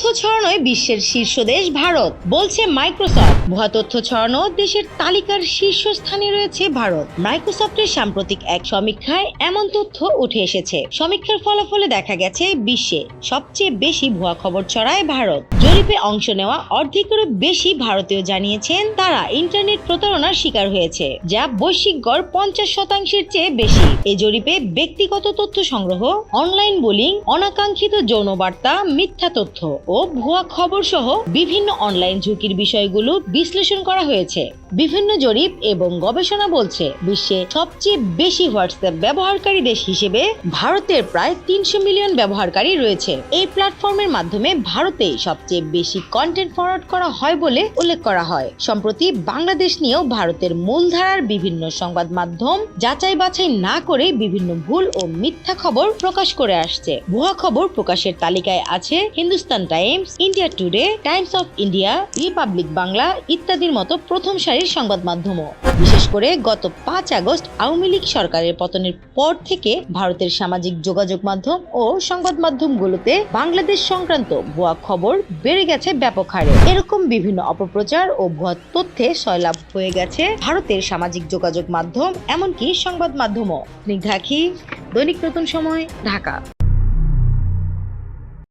ছড়ানোয় বিশ্বের শীর্ষ দেশ ভারত, বলছে মাইক্রোসফট। ভুয়া তথ্য ছড়ানো দেশের তালিকার শীর্ষস্থানে রয়েছে ভারত। মাইক্রোসফটের সাম্প্রতিক এক সমীক্ষায় এমন তথ্য উঠে এসেছে। সমীক্ষার ফলাফলে দেখা গেছে, বিশ্বে সবচেয়ে বেশি ভুয়া খবর ছড়ায় ভারত। জরিপে অংশ নেওয়া অর্ধেকেরও বেশি ভারতীয় জানিয়েছেন তারা। ইন্টারনেট প্রতারণার শিকার হয়েছে, যা বৈশ্বিক গড় পঞ্চাশ শতাংশের চেয়ে বেশি। এ জরিপে ব্যক্তিগত তথ্য সংগ্রহ, অনলাইন বোলিং, অনাকাঙ্ক্ষিত যৌন বার্তা, মিথ্যা তথ্য ও ভুয়া খবর সহ বিভিন্ন অনলাইন ঝুঁকির বিষয়গুলো বিশ্লেষণ করা হয়েছে। বিভিন্ন জরিপ এবং গবেষণা বলছে বিশ্বে সবচেয়ে বেশি হোয়াটসঅ্যাপ ব্যবহারকারী দেশ হিসেবে ভারতের প্রায় তিনশো মিলিয়ন ব্যবহারকারী রয়েছে। এই প্ল্যাটফর্মের মাধ্যমে ভারতে সবচেয়ে বেশি কন্টেন্ট ফরওয়ার্ড করা হয় বলে উল্লেখ করা হয়। সম্প্রতি বাংলাদেশ নিয়েও ভারতের মূলধারার বিভিন্ন সংবাদ মাধ্যম যাচাই বাছাই না করে বিভিন্ন ভুল ও মিথ্যা খবর প্রকাশ করে আসছে। ভুয়া খবর প্রকাশের তালিকায় আছে Hindustan Times, India today, Times of India, Republic Bangla ইত্যাদির মতো প্রথম সারির সংবাদ মাধ্যমও। বিশেষ করে গত পাঁচ আগস্ট আওয়ামী লীগ সরকারের পতনের পর থেকে ভারতের সামাজিক যোগাযোগ মাধ্যম ও সংবাদ মাধ্যমগুলোতে বাংলাদেশ সংক্রান্ত ভুয়া খবর বেড়ে গেছে ব্যাপক হারে। এরকম বিভিন্ন অপপ্রচার ও ভুয়া তথ্যে সয়লাভ হয়ে গেছে ভারতের সামাজিক যোগাযোগ মাধ্যম, এমনকি সংবাদ মাধ্যমও। স্নিগ্ধাখি দৈনিক নতুন সময়, ঢাকা।